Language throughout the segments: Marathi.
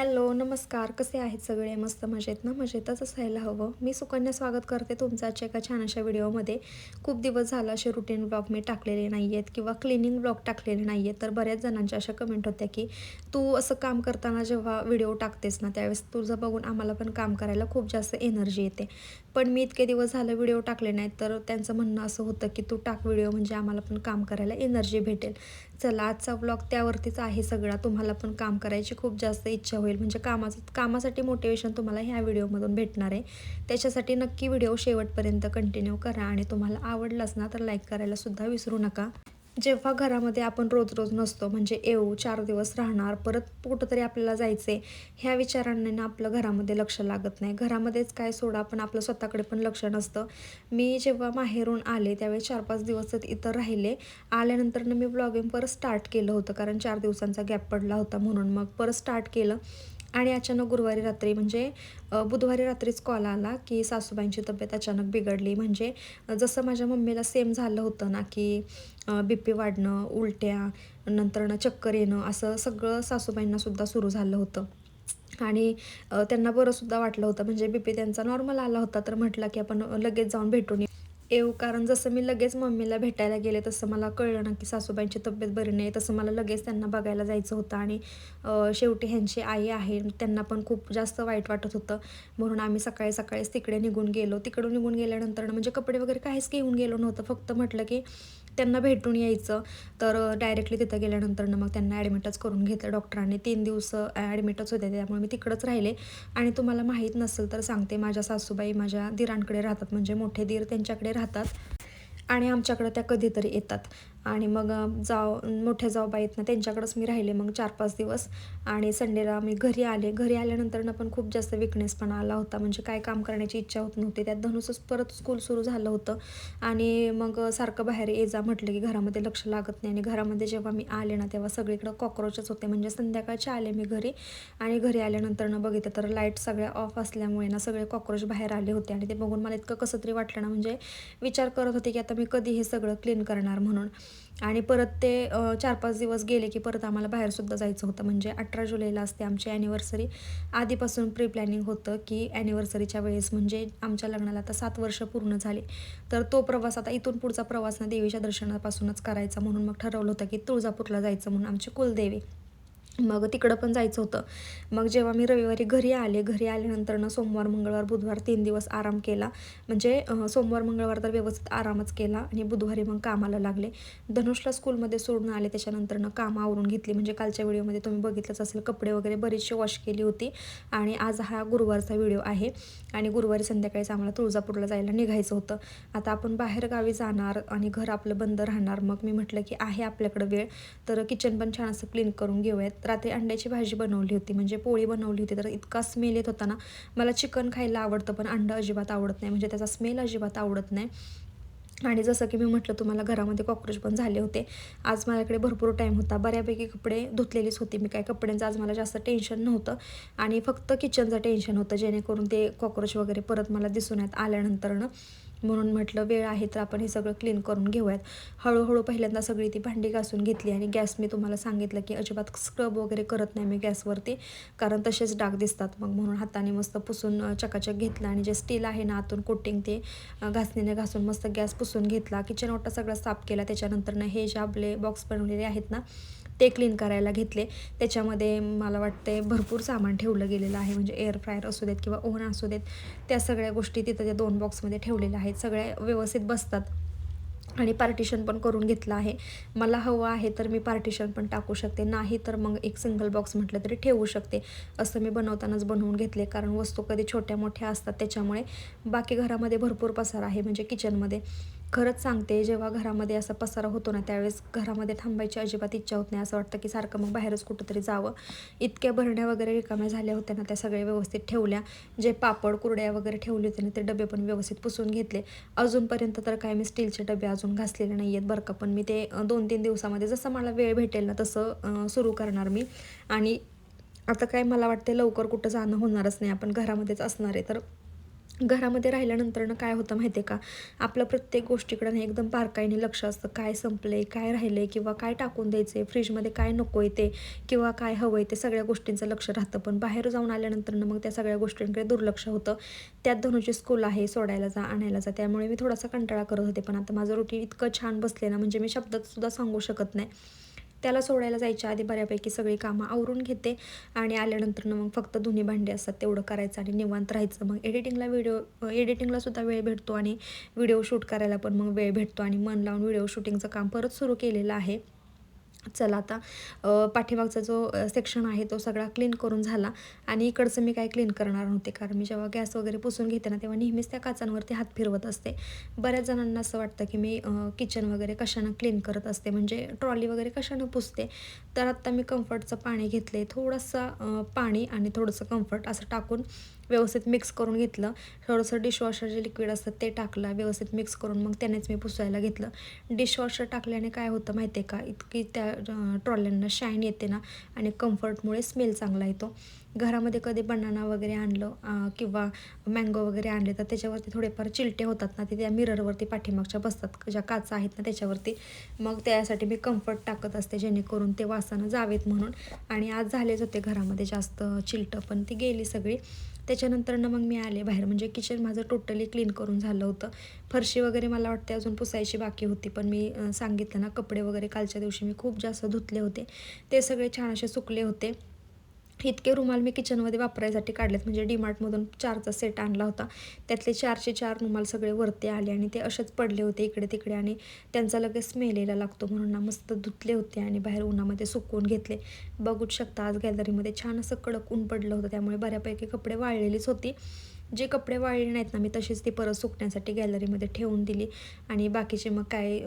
हॅलो नमस्कार. कसे आहेत सगळे? मस्त मजेत ना? मजेतच असायला हवं. मी सुकन्या स्वागत करते तुमचं आजच्या एका छान अशा व्हिडिओमध्ये. खूप दिवस झाला असे रुटीन ब्लॉग मी टाकलेले नाही आहेत किंवा क्लिनिंग ब्लॉग टाकलेले नाही आहेत तर बऱ्याच जणांच्या अशा कमेंट होत्या की तू असं काम करताना जेव्हा व्हिडिओ टाकतेस ना त्यावेळेस तुझं बघून आम्हाला पण काम करायला खूप जास्त एनर्जी येते. पण मी इतके दिवस झालं व्हिडिओ टाकले नाहीत तर त्यांचं म्हणणं असं होतं की तू टाक व्हिडिओ म्हणजे आम्हाला पण काम करायला एनर्जी भेटेल. चला आजचा ब्लॉग त्यावरतीच आहे सगळा. तुम्हाला पण काम करायची खूप जास्त इच्छा होईल. म्हणजे कामाचं कामासाठी मोटिवेशन तुम्हाला ह्या व्हिडिओमधून भेटणार आहे. त्याच्यासाठी नक्की व्हिडिओ शेवटपर्यंत कंटिन्यू करा. आणि तुम्हाला आवडलाच ना तर लाईक करायलासुद्धा विसरू नका. जेव्हा घरामध्ये आपण रोज रोज नसतो म्हणजे येऊ चार दिवस राहणार परत कुठं तरी आपल्याला जायचे ह्या विचारांनी ना आपलं घरामध्ये लक्ष लागत नाही. घरामध्येच काय सोडा पण आपलं स्वतःकडे पण लक्ष नसतं. मी जेव्हा माहेरून आले त्यावेळी चार पाच दिवस इथं राहिले. आल्यानंतर मी ब्लॉगिंग परत स्टार्ट केलं होतं कारण चार दिवसांचा गॅप पडला होता म्हणून. मग परत स्टार्ट केलं. आणि अचानक गुरुवारी रात्री म्हणजे बुधवारी रात्रीच कॉल आला की सासूबाईंची तब्येत अचानक बिघडली. म्हणजे जसं माझ्या मम्मीला सेम झालं होतं ना की बी पी वाढणं उलट्या नंतर चक्कर येणं असं सगळं सासूबाईंनासुद्धा सुरू झालं होतं. आणि त्यांना बरंसुद्धा वाटलं होतं. म्हणजे बी पी त्यांचा नॉर्मल आला होता तर म्हटलं की आपण लगेच जाऊन भेटून येऊ. कारण जसं मी लगेच मम्मीला भेटायला गेले तसं मला कळलं ना की सासूबाईंची तब्येत बरी नाही. तसं मला लगेच त्यांना बघायला जायचं होतं आणि शेवटी ह्यांची आई आहे त्यांना पण खूप जास्त वाईट वाटत होतं. म्हणून आम्ही सकाळी सकाळीच तिकडे निघून गेलो. तिकडून निघून गेल्यानंतर म्हणजे कपडे वगैरे काहीच घेऊन गेलो नव्हतं. फक्त म्हटलं की त्यांना भेटून यायचं. तर डायरेक्टली तिथं गेल्यानंतर मग त्यांना ॲडमिटच करून घेतलं डॉक्टरांनी तीन दिवस ॲडमिटच होते त्यामुळे मी तिकडंच राहिले. आणि तुम्हाला माहीत नसेल तर सांगते माझ्या सासूबाई माझ्या दिरांकडे राहतात. म्हणजे मोठे दीर त्यांच्याकडे राहतात. आणि आमच्याकडं त्या कधीतरी येतात. आणि मग जाव मोठ्या जाऊबाई आहेत ना त्यांच्याकडंच मी राहिले मग चार पाच दिवस. आणि संडेला मी घरी आले. घरी आल्यानंतरनं पण खूप जास्त विकनेस पण आला होता. म्हणजे काय काम करण्याची इच्छा होत नव्हती. त्यात धनुसच परत स्कूल सुरू झालं होतं. आणि मग सारखं बाहेर ये जा म्हटलं की घरामध्ये लक्ष लागत नाही. आणि घरामध्ये जेव्हा मी आले ना तेव्हा सगळीकडं कॉक्रोचच होते. म्हणजे संध्याकाळचे आले मी घरी. आणि घरी आल्यानंतरनं बघितलं तर लाइट सगळ्या ऑफ असल्यामुळे ना सगळे कॉक्रोच बाहेर आले होते. आणि ते बघून मला इतकं कसं तरी वाटलं ना म्हणजे विचार करत होते की आता मी कधी हे सगळं क्लीन करणार म्हणून. आणि परत ते चार पाच दिवस गेले की परत आम्हाला बाहेरसुद्धा जायचं होतं. म्हणजे अठरा जुलैला असते आमची ॲनिव्हर्सरी आधीपासून प्री प्लॅनिंग होतं की ॲनिव्हर्सरीच्या वेळेस म्हणजे आमच्या लग्नाला आता सात वर्ष पूर्ण झाले. तर तो प्रवास आता इथून पुढचा प्रवास ना देवीच्या दर्शनापासूनच करायचा म्हणून मग ठरवलं होतं की तुळजापूरला जायचं म्हणून आमची कुलदेवी. मग तिकडं पण जायचं होतं. मग जेव्हा मी रविवारी घरी आले घरी आल्यानंतर ना सोमवार मंगळवार बुधवार तीन दिवस आराम केला. म्हणजे सोमवार मंगळवार तर व्यवस्थित आरामच केला आणि बुधवारी मग कामाला लागले. धनुषला स्कूलमध्ये सोडून आले त्याच्यानंतर ना कामं आवरून घेतली. म्हणजे कालच्या व्हिडिओमध्ये तुम्ही बघितलंच असेल कपडे वगैरे बरीचशी वॉश केली होती आणि आज हा गुरुवारचा व्हिडिओ आहे आणि गुरुवारी संध्याकाळीच आम्हाला तुळजापूरला जायला निघायचं होतं. आता आपण बाहेर गावी जाणार आणि घर आपलं बंद राहणार मग मी म्हटलं की आहे आपल्याकडं वेळ. तर किचन पण छान असं क्लीन करून घेऊयात. रात्री अंड्याची भाजी बनवली होती म्हणजे पोळी बनवली होती. तर इतका स्मेल येत होता ना. मला चिकन खायला आवडतं पण अंडं अजिबात आवडत नाही. म्हणजे त्याचा स्मेल अजिबात आवडत नाही. आणि जसं की मी म्हटलं तुम्हाला घरामध्ये कॉक्रोच पण झाले होते. आज माझ्याकडे भरपूर टाईम होता. बऱ्यापैकी कपडे धुतलेलीच होती मी काय कपड्यांचं. आज मला जास्त टेन्शन नव्हतं. आणि फक्त किचनचं टेन्शन होतं जेणेकरून ते कॉक्रोच वगैरे परत मला दिसून येत आल्यानंतरनं. म्हणून म्हटलं वेळ आहे तर आपण हे सगळं क्लीन करून घेऊयात. हळूहळू पहिल्यांदा सगळी ती भांडी घासून घेतली आणि गॅस मी तुम्हाला सांगितलं की अजिबात स्क्रब वगैरे करत नाही मी गॅसवरती कारण तसेच डाग दिसतात. मग म्हणून हाताने मस्त पुसून चकाचक घेतलं आणि जे स्टील आहे ना आतून कोटिंग ते घासणीने घासून मस्त गॅस पुसून घेतला. किचन ओटा सगळं साफ केला. त्याच्यानंतर ना हे जे आपले बॉक्स बनवलेले आहेत ना ते क्लीन करायला घेतले. त्याच्यामध्ये मला वाटते भरपूर सामान ठेवलं गेलेलं आहे. म्हणजे एअर फ्रायर असू देत किंवा ओव्हन असू देत त्या सगळ्या गोष्टी तिथं त्या दोन बॉक्समध्ये ठेवलेल्या आहेत. सगळ्या व्यवस्थित बसतात. आणि पार्टिशन पण करून घेतलं आहे. मला हवं आहे तर मी पार्टिशन पण टाकू शकते. नाही तर मग एक सिंगल बॉक्स म्हटलं तरी ठेवू शकते. असं मी बनवतानाच बनवून घेतले. कारण वस्तू कधी छोट्या मोठ्या असतात. त्याच्यामुळे बाकी घरामध्ये भरपूर पसार आहे. म्हणजे किचनमध्ये खरंच सांगते जेव्हा घरामध्ये असा पसारा होतो ना त्यावेळेस घरामध्ये थांबायची अजिबात इच्छा होत नाही. असं वाटतं की सारखं मग बाहेरच कुठंतरी जावं. इतक्या भरण्या वगैरे रिकाम्या झाल्या होत्या ना त्या सगळ्या व्यवस्थित ठेवल्या. जे पापड कुरड्या वगैरे ठेवले होते ना ते डबे पण व्यवस्थित पुसून घेतले. अजूनपर्यंत तर काय मी स्टीलचे डबे अजून घासलेले नाही आहेत बरं का. पण मी ते दोन तीन दिवसामध्ये जसं मला वेळ भेटेल ना तसं सुरू करणार मी. आणि आता काय मला वाटते लवकर कुठं जाणं होणारच नाही. आपण घरामध्येच असणार आहे तर घरामध्ये राहिल्यानंतरनं काय होतं माहिती आहे का? आपलं प्रत्येक गोष्टीकडं नाही एकदम बारकाईने लक्ष असतं. काय संपलं आहे काय राहिलं आहे किंवा काय टाकून द्यायचं आहे फ्रीजमध्ये काय नको आहे ते किंवा काय हवं आहे ते सगळ्या गोष्टींचं लक्ष राहतं. पण बाहेर जाऊन आल्यानंतरनं मग त्या सगळ्या गोष्टींकडे दुर्लक्ष होतं. त्यात धनुची स्कूल आहे सोडायला जा आणायला जा. त्यामुळे मी थोडासा कंटाळा करत होते. पण आता माझं रुटीन इतकं छान बसले ना म्हणजे मी शब्दात सुद्धा सांगू शकत नाही. त्याला सोडायला जायच्या आधी बऱ्यापैकी सगळी कामं आवरून घेते आणि आल्यानंतर मग फक्त दोन्ही भांडे असतात तेवढं करायचं आणि निवांत राहायचं. मग एडिटिंगला व्हिडिओ एडिटिंगला सुद्धा वेळ भेटतो आणि व्हिडिओ शूट करायला पण मग वेळ भेटतो आणि मन लावून व्हिडिओ शूटिंगचं काम परत सुरू केलेलं आहे. चला आता पाठीमागचा जो सेक्शन आहे तो सगळा क्लीन करून झाला. आणि इकडचं मी काय क्लीन करणार नव्हते कारण मी जेव्हा गॅस वगैरे पुसून घेते ना तेव्हा नेहमीच त्या काचांवरती हात फिरवत असते. बऱ्याच जणांना असं वाटतं की मी किचन वगैरे कशानं क्लीन करत असते म्हणजे ट्रॉली वगैरे कशानं पुसते. तर आत्ता मी कम्फर्टचं पाणी घेतले थोडंसं पाणी आणि थोडंसं कम्फर्ट असं टाकून व्यवस्थित मिक्स करून घेतलं. थोडंसं डिशवॉशर जे लिक्विड असतं ते टाकलं व्यवस्थित मिक्स करून मग त्यानेच मी पुसायला घेतलं. डिशवॉशर टाकल्याने काय होतं माहिती आहे का? इतकी त्या ट्रॉल्यांना शाईन येते ना आणि कम्फर्टमुळे स्मेल चांगला येतो. घरामध्ये कधी बनाना वगैरे आणलं किंवा मँगो वगैरे आणले तर त्याच्यावरती थोडेफार चिलटे होतात ना ते त्या मिररवरती पाठीमागच्या बसतात ज्या काचा आहेत ना त्याच्यावरती. मग त्यासाठी मी कम्फर्ट टाकत असते जेणेकरून ते वासानं जावेत म्हणून. आणि आज झालेच होते घरामध्ये जास्त चिलटं पण ती गेली सगळी. त्याच्यानंतरनं मग मी आले बाहेर. म्हणजे किचन माझं टोटली क्लीन करून झालं होतं. फरशी वगैरे मला वाटते अजून पुसायची बाकी होती पण मी सांगितलं ना कपडे वगैरे कालच्या दिवशी मी खूप जास्त धुतले होते. ते सगळे छान असे सुकले होते. इतके रुमाल मी किचनमध्ये वापरायसाठी काढलेत. म्हणजे डीमार्टमधून चारचा सेट आणला होता. त्यातले चारशे चार रुमाल सगळे वरती आले आणि ते असेच पडले होते इकडे तिकडे आणि त्यांचा लगेच स्मेल यायला लागतो म्हणून ना मस्त धुतले होते आणि बाहेर उन्हामध्ये सुकवून घेतले. बघूच शकता आज गॅलरीमध्ये छान असं कडक ऊन पडलं होतं. त्यामुळे बऱ्यापैकी कपडे वाळलेलीच होती. जे कपडे वाळले नाहीत ना मी तशीच ती परत सुकण्यासाठी गॅलरीमध्ये ठेवून दिली. आणि बाकीचे मग काय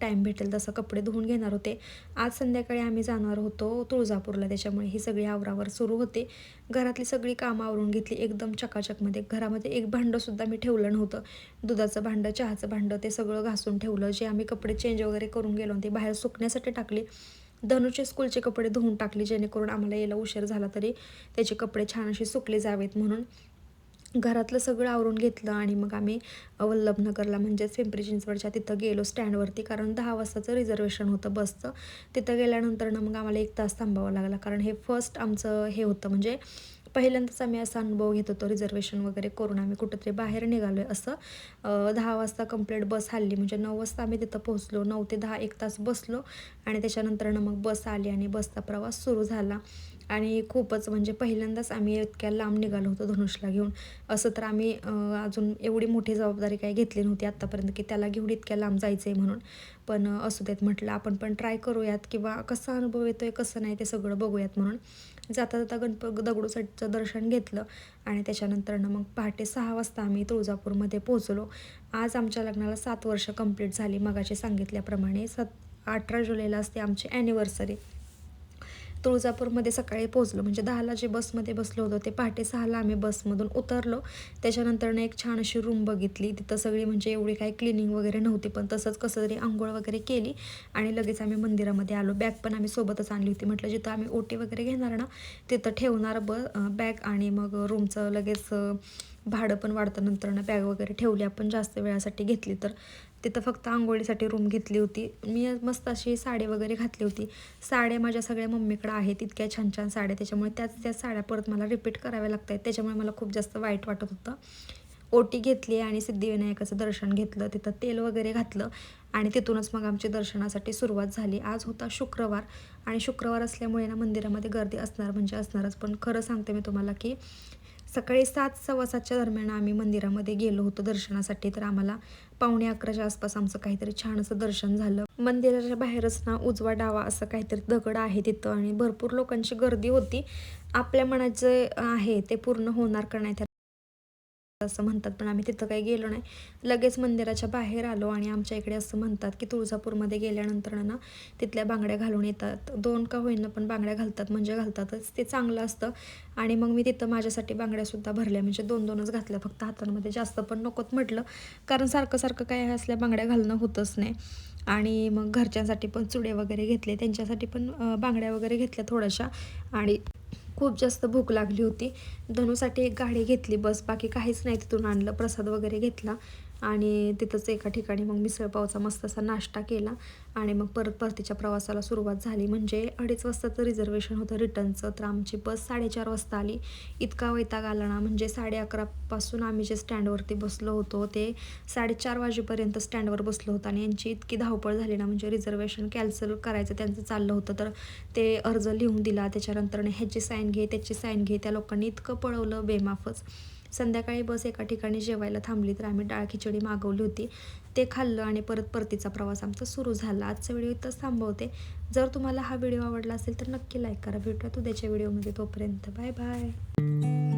टाईम भेटेल तसं कपडे धुवून घेणार होते. आज संध्याकाळी आम्ही जाणार होतो तुळजापूरला त्याच्यामुळे ही सगळी आवरावर सुरू होते. घरातली सगळी कामं आवरून घेतली. एकदम चकाचकमध्ये घरामध्ये एक भांडंसुद्धा मी ठेवलं नव्हतं. दुधाचं भांडं चहाचं भांडं ते सगळं घासून ठेवलं. जे आम्ही कपडे चेंज वगैरे करून गेलो ते बाहेर सुकण्यासाठी टाकली. धनुचे स्कूलचे कपडे धुवून टाकले जेणेकरून आम्हाला यायला उशीर झाला तरी त्याचे कपडे छान असे सुकले जावेत म्हणून. घरातलं सगळं आवरून घेतलं आणि मग आम्ही वल्लभनगरला म्हणजेच पिंपरी चिंचवडच्या तिथं गेलो स्टँडवरती. कारण दहा वाजताचं रिझर्वेशन होतं बसचं. तिथं गेल्यानंतरनं मग आम्हाला एक तास थांबावं लागला. कारण हे फर्स्ट आमचं हे होतं. म्हणजे पहिल्यांदाच आम्ही असा अनुभव घेत होतो रिझर्वेशन वगैरे करून आम्ही कुठंतरी बाहेर निघालो आहे असं दहा वाजता कंप्लीट बस हल्ली. म्हणजे नऊ वाजता आम्ही तिथं पोहोचलो. नऊ ते दहा एक तास बसलो आणि त्याच्यानंतरनं मग बस आली आणि बसचा प्रवास सुरू झाला. आणि खूपच म्हणजे पहिल्यांदाच आम्ही इतक्या लांब निघालो होतो धनुषला घेऊन. असं तर आम्ही अजून एवढी मोठी जबाबदारी काही घेतली नव्हती आत्तापर्यंत की त्याला घेऊन इतक्या लांब जायचं आहे म्हणून. पण असू देत म्हटलं आपण पण ट्राय करूयात किंवा कसा अनुभव येतो आहे कसं नाही ते सगळं बघूयात म्हणून. जाता जाता गणप दगडूसाठीचं दर्शन घेतलं आणि त्याच्यानंतरनं मग पहाटे सहा वाजता आम्ही तुळजापूरमध्ये पोहोचलो. आज आमच्या लग्नाला सात वर्ष कंप्लीट झाली मगाशी सांगितल्याप्रमाणे. सत अठरा जुलैला असते आमची ॲनिव्हर्सरी तुळजापूरमध्ये सकाळी पोचलो म्हणजे दहाला जे बसमध्ये बसलो होतो ते पहाटे सहाला आम्ही बसमधून उतरलो. त्याच्यानंतरनं एक छान अशी रूम बघितली. तिथं सगळी म्हणजे एवढी काही क्लिनिंग वगैरे नव्हती पण तसंच कसं तरी आंघोळ वगैरे केली आणि लगेच आम्ही मंदिरामध्ये आलो. बॅग पण आम्ही सोबतच आणली होती. म्हटलं जिथं आम्ही ओटी वगैरे घेणार ना तिथं ठेवणार ब बॅग आणि मग रूमचं लगेच भाडं पण वाढतं. नंतरनं बॅग वगैरे ठेवली. आपण जास्त वेळासाठी घेतली तर. तिथं फक्त आंघोळीसाठी रूम घेतली होती. मी मस्त अशी साडी वगैरे घातली होती. साड्या माझ्या सगळ्या मम्मीकडं आहेत इतक्या छान छान साड्या त्याच्यामुळे त्याच त्या साड्या परत मला रिपीट कराव्या लागत आहेत त्याच्यामुळे मला खूप जास्त वाईट वाटत होतं. ओटी घेतली आणि सिद्धिविनायकाचं दर्शन घेतलं. तिथं तेल वगैरे घातलं आणि तिथूनच मग आमची दर्शनासाठी सुरुवात झाली. आज होता शुक्रवार आणि शुक्रवार असल्यामुळे ना मंदिरामध्ये गर्दी असणार म्हणजे असणारच. पण खरं सांगते मी तुम्हाला की सकाळी सात सव्वा सातच्या दरम्यान आम्ही मंदिरामध्ये गेलो होतो दर्शनासाठी. तर आम्हाला पावणे अकराच्या आसपास आमचं काहीतरी छान असं दर्शन झालं. मंदिराच्या बाहेरच ना उजवा डावा असं काहीतरी दगड आहे तिथं आणि भरपूर लोकांची गर्दी होती. आपल्या मनात जे आहे ते पूर्ण होणार का नाही असं म्हणतात पण आम्ही तिथं काही गेलो नाही. लगेच मंदिराच्या बाहेर आलो आणि आमच्या इकडे असं म्हणतात की तुळजापूरमध्ये गेल्यानंतर ना तिथल्या बांगड्या घालून येतात. दोन का होईना पण बांगड्या घालतात म्हणजे घालतातच. ते चांगलं असतं. आणि मग मी तिथं माझ्यासाठी बांगड्यासुद्धा भरल्या. म्हणजे दोन दोनच घातल्या. फक्त हातांमध्ये जास्त पण नकोत म्हटलं. कारण सारखं सारखं काय असल्या बांगड्या घालणं होतच नाही. आणि मग घरच्यांसाठी पण चुडे वगैरे घेतले. त्यांच्यासाठी पण बांगड्या वगैरे घेतल्या थोड्याशा. आणि खूप जास्त भूक लागली होती. धनूसाठी एक गाडी घेतली बस बाकी काहीच नाही तिथून आणलं. प्रसाद वगैरे घेतला. आणि तिथंच एका ठिकाणी मग मिसळपावचा मस्त असा नाश्ता केला आणि मग परत परतीच्या प्रवासाला सुरुवात झाली. म्हणजे अडीच वाजताचं रिझर्वेशन होतं रिटर्नचं तर आमची बस साडेचार वाजता आली. इतका वैताग आला ना म्हणजे साडे अकरापासून आम्ही जे स्टँडवरती बसलो होतो ते साडेचार वाजेपर्यंत स्टँडवर बसलो होतो आणि यांची इतकी धावपळ झाली ना म्हणजे रिझर्वेशन कॅन्सल करायचं त्यांचं चाललं होतं तर ते अर्ज लिहून दिला. त्याच्यानंतर ह्याची साईन घे त्याची साईन घे त्या लोकांनी इतकं पळवलं बेमाफच. संध्याकाळी बस एका ठिकाणी जेवायला थांबली तर आम्ही डाळ खिचडी मागवली होती. ते खाल्लं आणि परत परतीचा प्रवास आमचा सुरू झाला. आजचा व्हिडिओ इथंच थांबवते. जर तुम्हाला हा व्हिडिओ आवडला असेल तर नक्की लाईक करा. भेटूया उद्याच्या व्हिडिओमध्ये तोपर्यंत. Bye bye